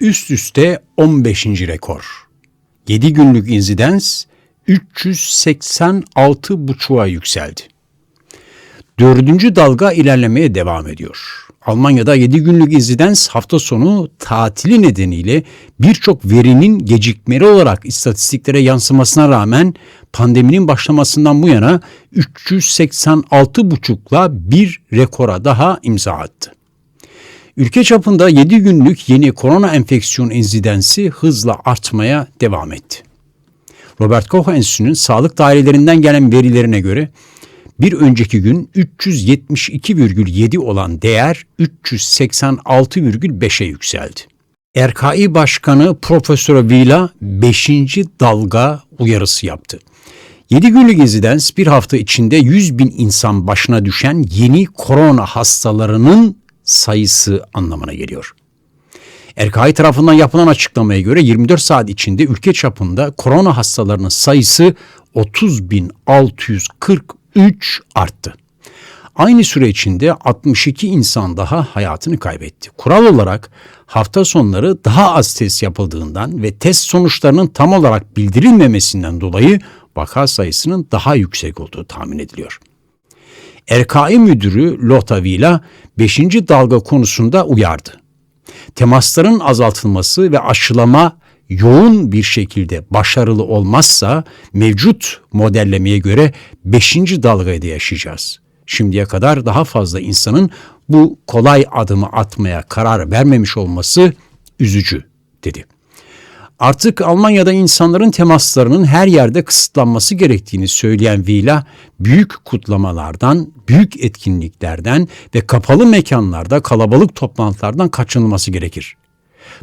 Üst üste 15. rekor. 7 günlük insidens 386,5'a yükseldi. Dördüncü dalga ilerlemeye devam ediyor. Almanya'da 7 günlük insidens hafta sonu tatili nedeniyle birçok verinin gecikmeli olarak istatistiklere yansımasına rağmen pandeminin başlamasından bu yana 386,5'la bir rekora daha imza attı. Ülke çapında 7 günlük yeni korona enfeksiyon insidensi hızla artmaya devam etti. Robert Koch Enstitüsü'nün sağlık dairelerinden gelen verilerine göre bir önceki gün 372,7 olan değer 386,5'e yükseldi. RKİ Başkanı Profesör Vila 5. dalga uyarısı yaptı. 7 günlük insidens bir hafta içinde 100 bin insan başına düşen yeni korona hastalarının sayısı anlamına geliyor. RKİ tarafından yapılan açıklamaya göre 24 saat içinde ülke çapında korona hastalarının sayısı 30.643 arttı. Aynı süre içinde 62 insan daha hayatını kaybetti. Kural olarak hafta sonları daha az test yapıldığından ve test sonuçlarının tam olarak bildirilmemesinden dolayı vaka sayısının daha yüksek olduğu tahmin ediliyor. RKİ Müdürü Lotta Vila 5. dalga konusunda uyardı. Temasların azaltılması ve aşılama yoğun bir şekilde başarılı olmazsa mevcut modellemeye göre 5. dalgayı da yaşayacağız. Şimdiye kadar daha fazla insanın bu kolay adımı atmaya karar vermemiş olması üzücü dedi. Artık Almanya'da insanların temaslarının her yerde kısıtlanması gerektiğini söyleyen Vila, büyük kutlamalardan, büyük etkinliklerden ve kapalı mekanlarda kalabalık toplantılardan kaçınılması gerekir.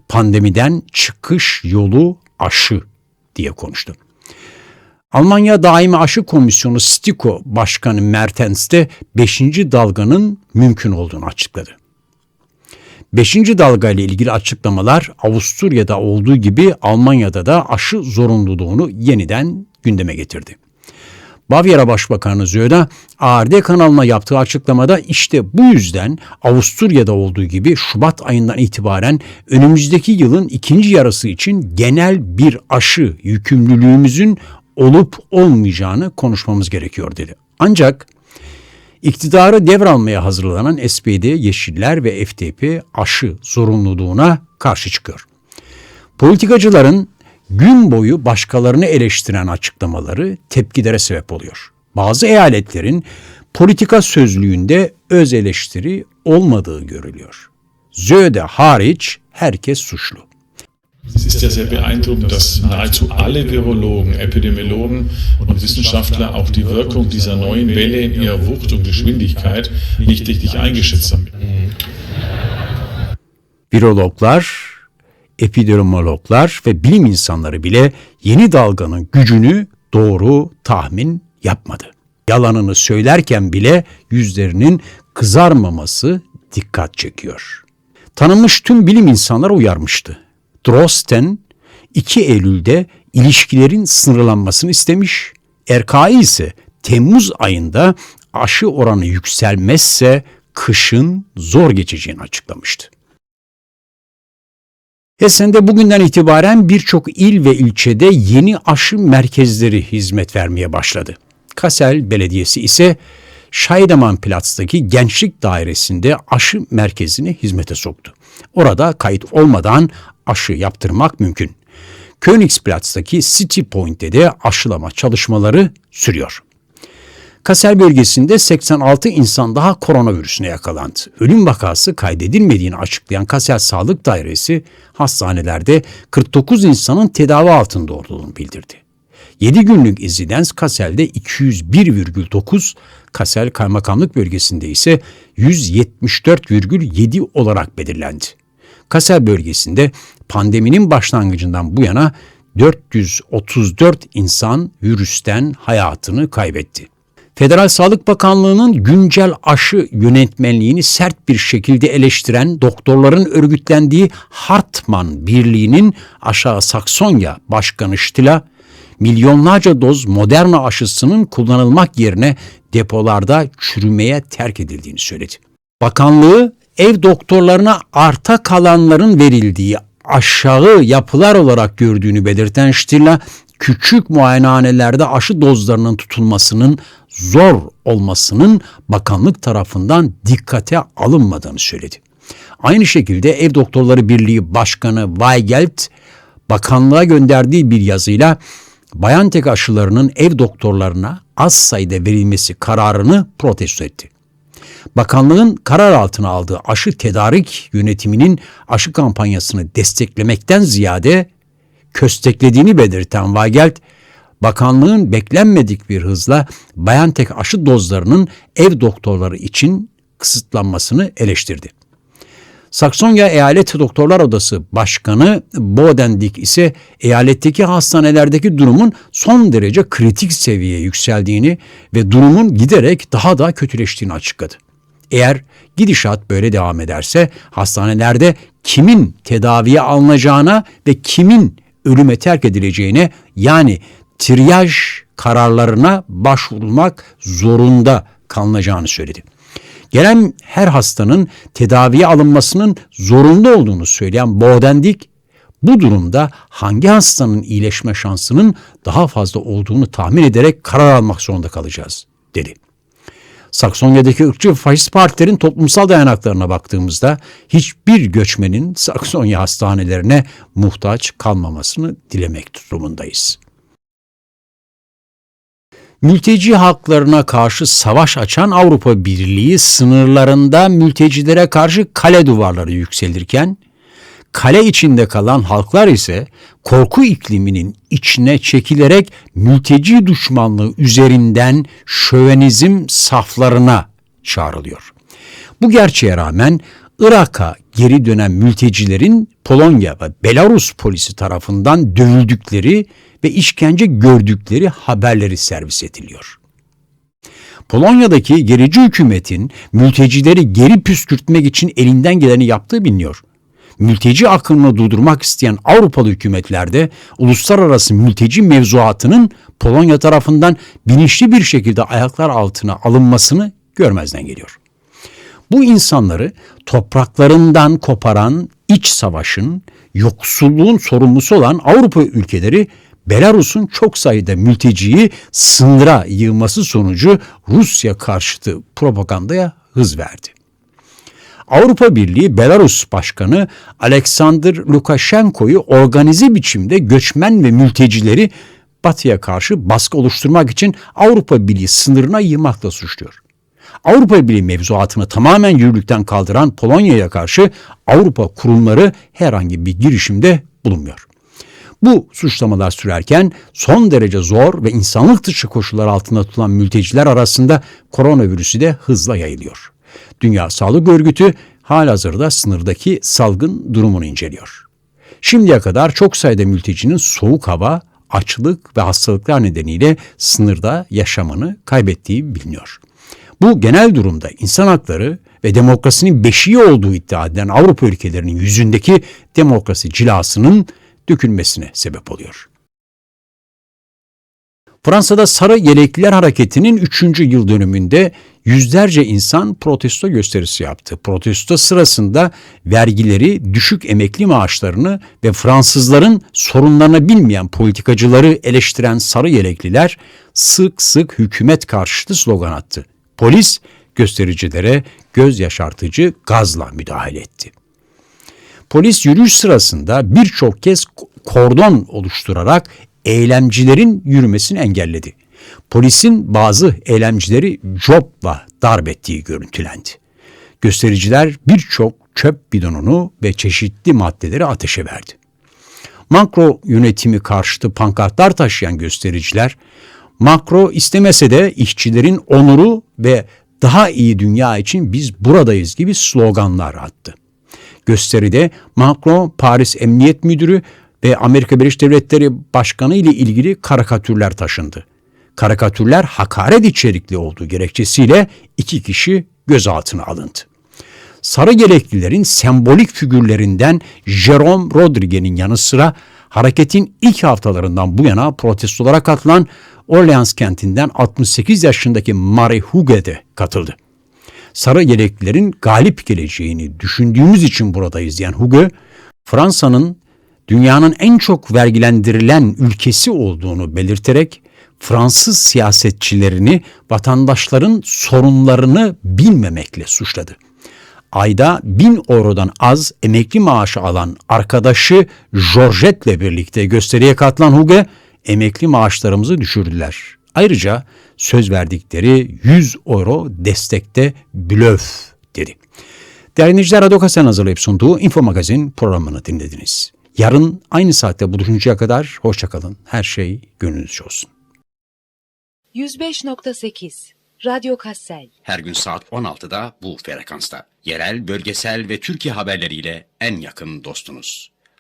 Pandemiden çıkış yolu aşı diye konuştu. Almanya Daimi Aşı Komisyonu STIKO Başkanı Mertens de 5. dalganın mümkün olduğunu açıkladı. 5. dalga ile ilgili açıklamalar Avusturya'da olduğu gibi Almanya'da da aşı zorunluluğunu yeniden gündeme getirdi. Bavyera Başbakanı Zöda ARD kanalına yaptığı açıklamada işte bu yüzden Avusturya'da olduğu gibi Şubat ayından itibaren önümüzdeki yılın ikinci yarısı için genel bir aşı yükümlülüğümüzün olup olmayacağını konuşmamız gerekiyor dedi. Ancak iktidarı devralmaya hazırlanan SPD, Yeşiller ve FDP aşı zorunluluğuna karşı çıkıyor. Politikacıların gün boyu başkalarını eleştiren açıklamaları tepkilere sebep oluyor. Bazı eyaletlerin politika sözlüğünde öz eleştiri olmadığı görülüyor. Zöde hariç herkes suçlu. Es ist ja sehr beeindruckend, dass nahezu alle Virologen, Epidemiologen und Wissenschaftler auch die Wirkung dieser neuen Welle in ihrer Wucht und Geschwindigkeit nicht richtig eingeschätzt haben. Virologlar, epidemiologlar ve bilim insanları bile yeni dalganın gücünü doğru tahmin yapmadı. Yalanını söylerken bile yüzlerinin kızarmaması dikkat çekiyor. Tanınmış tüm bilim insanları uyarmıştı. Drosten 2 Eylül'de ilişkilerin sınırlanmasını istemiş. RKİ ise Temmuz ayında aşı oranı yükselmezse kışın zor geçeceğini açıklamıştı. Esen'de bugünden itibaren birçok il ve ilçede yeni aşı merkezleri hizmet vermeye başladı. Kassel Belediyesi ise Scheidemannplatz'taki Gençlik Dairesi'nde aşı merkezini hizmete soktu. Orada kayıt olmadan aşı yaptırmak mümkün. Königsplatz'taki City Point'te de aşılama çalışmaları sürüyor. Kassel bölgesinde 86 insan daha koronavirüsüne yakalandı. Ölüm vakası kaydedilmediğini açıklayan Kassel Sağlık Dairesi hastanelerde 49 insanın tedavi altında olduğunu bildirdi. 7 günlük insidens Kassel'de 201,9, Kassel Kaymakamlık Bölgesi'nde ise 174,7 olarak belirlendi. Kassel bölgesinde pandeminin başlangıcından bu yana 434 insan virüsten hayatını kaybetti. Federal Sağlık Bakanlığı'nın güncel aşı yönetmenliğini sert bir şekilde eleştiren doktorların örgütlendiği Hartman Birliği'nin Aşağı Saksonya Başkanı Stila, milyonlarca doz Moderna aşısının kullanılmak yerine depolarda çürümeye terk edildiğini söyledi. Bakanlığı ev doktorlarına arta kalanların verildiği aşağı yapılar olarak gördüğünü belirten Stila, küçük muayenehanelerde aşı dozlarının tutulmasının zor olmasının bakanlık tarafından dikkate alınmadığını söyledi. Aynı şekilde Ev Doktorları Birliği Başkanı Weigelt, bakanlığa gönderdiği bir yazıyla BioNTech aşılarının ev doktorlarına az sayıda verilmesi kararını protesto etti. Bakanlığın karar altına aldığı aşı tedarik yönetiminin aşı kampanyasını desteklemekten ziyade kösteklediğini belirten Weigelt, bakanlığın beklenmedik bir hızla BioNTech aşı dozlarının ev doktorları için kısıtlanmasını eleştirdi. Saksonya Eyalet Doktorlar Odası Başkanı Bodendik ise eyaletteki hastanelerdeki durumun son derece kritik seviyeye yükseldiğini ve durumun giderek daha da kötüleştiğini açıkladı. Eğer gidişat böyle devam ederse hastanelerde kimin tedaviye alınacağına ve kimin ölüme terk edileceğine yani triyaj kararlarına başvurulmak zorunda kalınacağını söyledi. Gelen her hastanın tedaviye alınmasının zorunlu olduğunu söyleyen Bodendik, bu durumda hangi hastanın iyileşme şansının daha fazla olduğunu tahmin ederek karar almak zorunda kalacağız, dedi. Saksonya'daki ırkçı faşist partilerin toplumsal dayanaklarına baktığımızda hiçbir göçmenin Saksonya hastanelerine muhtaç kalmamasını dilemek durumundayız. Mülteci halklarına karşı savaş açan Avrupa Birliği sınırlarında mültecilere karşı kale duvarları yükselirken, kale içinde kalan halklar ise korku ikliminin içine çekilerek mülteci düşmanlığı üzerinden şövenizm saflarına çağrılıyor. Bu gerçeğe rağmen Irak'a geri dönen mültecilerin Polonya ve Belarus polisi tarafından dövüldükleri ve işkence gördükleri haberleri servis ediliyor. Polonya'daki gerici hükümetin mültecileri geri püskürtmek için elinden geleni yaptığı biliniyor. Mülteci akımını durdurmak isteyen Avrupalı hükümetlerde uluslararası mülteci mevzuatının Polonya tarafından bilinçli bir şekilde ayaklar altına alınmasını görmezden geliyor. Bu insanları topraklarından koparan iç savaşın, yoksulluğun sorumlusu olan Avrupa ülkeleri Belarus'un çok sayıda mülteciyi sınıra yığması sonucu Rusya karşıtı propagandaya hız verdi. Avrupa Birliği Belarus Başkanı Alexander Lukashenko'yu organize biçimde göçmen ve mültecileri Batı'ya karşı baskı oluşturmak için Avrupa Birliği sınırına yığmakla suçluyor. Avrupa Birliği mevzuatını tamamen yürürlükten kaldıran Polonya'ya karşı Avrupa kurumları herhangi bir girişimde bulunmuyor. Bu suçlamalar sürerken son derece zor ve insanlık dışı koşullar altında tutulan mülteciler arasında koronavirüsü de hızla yayılıyor. Dünya Sağlık Örgütü halihazırda sınırdaki salgın durumunu inceliyor. Şimdiye kadar çok sayıda mültecinin soğuk hava, açlık ve hastalıklar nedeniyle sınırda yaşamını kaybettiği biliniyor. Bu genel durumda insan hakları ve demokrasinin beşiği olduğu iddia edilen Avrupa ülkelerinin yüzündeki demokrasi cilasının dökülmesine sebep oluyor. Fransa'da Sarı Yelekliler Hareketi'nin 3. yıl dönümünde yüzlerce insan protesto gösterisi yaptı. Protesto sırasında vergileri, düşük emekli maaşlarını ve Fransızların sorunlarını bilmeyen politikacıları eleştiren Sarı Yelekliler sık sık hükümet karşıtı slogan attı. Polis göstericilere göz yaşartıcı gazla müdahale etti. Polis yürüyüş sırasında birçok kez kordon oluşturarak eylemcilerin yürümesini engelledi. Polisin bazı eylemcileri copla darp ettiği görüntülendi. Göstericiler birçok çöp bidonunu ve çeşitli maddeleri ateşe verdi. Makro yönetimi karşıtı pankartlar taşıyan göstericiler, makro istemese de işçilerin onuru ve daha iyi dünya için biz buradayız gibi sloganlar attı. Gösteride Macron, Paris Emniyet Müdürü ve Amerika Birleşik Devletleri Başkanı ile ilgili karikatürler taşındı. Karikatürler hakaret içerikli olduğu gerekçesiyle iki kişi gözaltına alındı. Sarı Geleklilerin sembolik figürlerinden Jerome Rodriguez'in yanı sıra hareketin ilk haftalarından bu yana protestolara katılan Orleans kentinden 68 yaşındaki Marie Huguet de katıldı. Sarı Yeleklilerin galip geleceğini düşündüğümüz için buradayız diyen Hugo, Fransa'nın dünyanın en çok vergilendirilen ülkesi olduğunu belirterek Fransız siyasetçilerini vatandaşların sorunlarını bilmemekle suçladı. Ayda 1000 eurodan az emekli maaşı alan arkadaşı Georgette'le birlikte gösteriye katılan Hugo, emekli maaşlarımızı düşürdüler. Ayrıca söz verdikleri 100 euro destekte blöf dedi. Değerli dinleyiciler, Radyo Kasen hazırlayıp sunduğu Info Magazin programını dinlediniz. Yarın aynı saatte buluşuncaya kadar hoşçakalın. Her şey gönlünüzce olsun. 105.8 Radyo Kassel Her gün saat 16'da bu frekansta. Yerel, bölgesel ve Türkiye haberleriyle en yakın dostunuz.